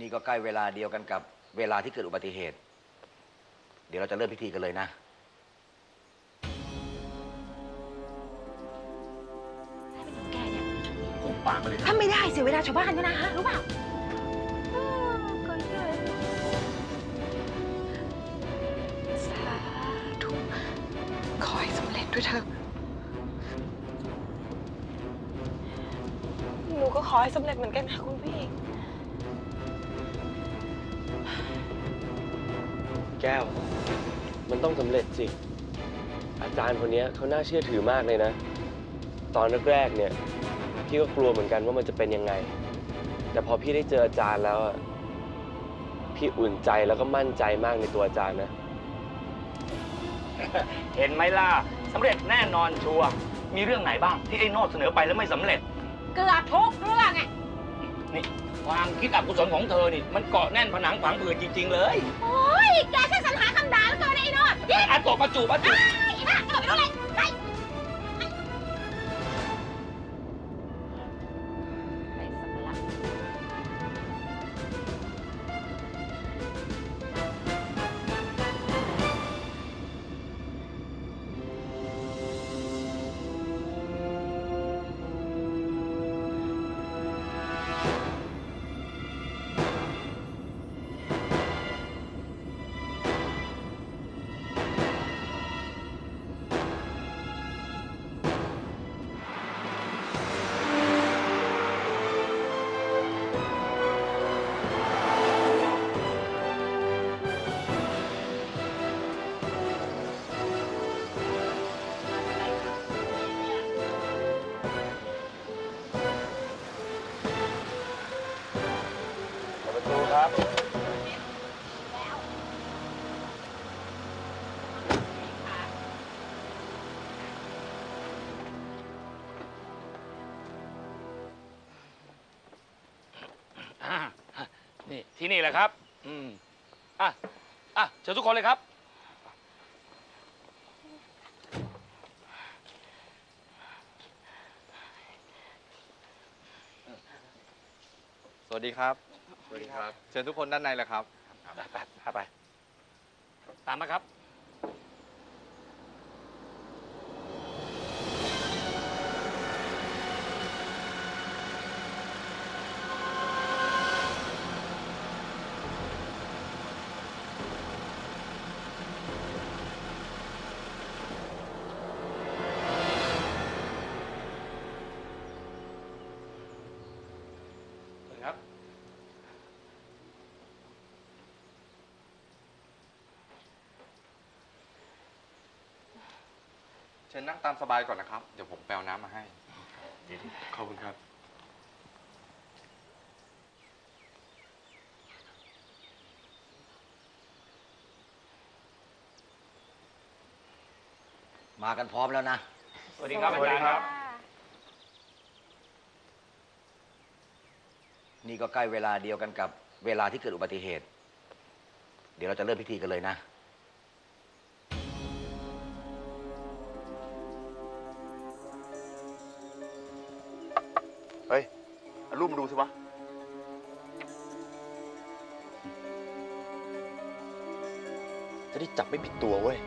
นี่ก็ใกล้เวลาเดียวกันกับเวลาที่เกิดอุบัติเหตุ เดี๋ยวเราจะเริ่มพิธีกันเลยนะ แกเนี่ยผมปากไปเลยถ้าไม่ได้เสียเวลาชาวบ้านเนี่ยนะฮะรู้เปล่าสาธุขอให้สำเร็จด้วยเถอะหนูก็ขอให้สำเร็จเหมือนกันค่ะคุณพี่ แก้ว มันต้องสำเร็จสิ อาจารย์คนเนี้ยเขาน่าเชื่อถือมากเลยนะ ตอนแรกๆเนี่ย พี่ก็กลัวเหมือนกันว่ามันจะเป็นยังไง แต่พอพี่ได้เจออาจารย์แล้วอะพี่อุ่นใจแล้วก็มั่นใจมากในตัวอาจารย์นะ เห็นไหมล่ะสำเร็จแน่นอนชัวร์มีเรื่องไหนบ้างที่ไอ้โนดเสนอไปแล้วไม่สำเร็จ เกือบทุกเรื่องไง นี่ความคิดอกุศลของเธอนี่ มันเกาะแน่นผนังฝังเผือจริง ๆ เลย โอ้ย แกช่างสรรหาคำด่าแล้วเกินไอ้โนอดยิ่งอันตกประจูประจูอีบ้าเครับอ่านี่ที่นี่แหละครับ อืมอะ อะเชิญทุกคนเลยครับ สวัสดีครับส วัสดีครับ เชิญทุกคนด้านในเลยครับ ไปไปไปไปตามมาครับ ครับ ชิญนั่งตามสบายก่อนนะครับ เดี๋ยวผมแปลน้ำมาให้ ขอบคุณครับ มากันพร้อมแล้วนะ สวัสดีครับอาจารย์ครับ นี่ก็ใกล้เวลาเดียวกันกับเวลาที่เกิดอุบัติเหตุ เดี๋ยวเราจะเริ่มพิธีกันเลยนะ รูปมาดูสิวะ จะได้จับไม่ผิดตัวเว้ย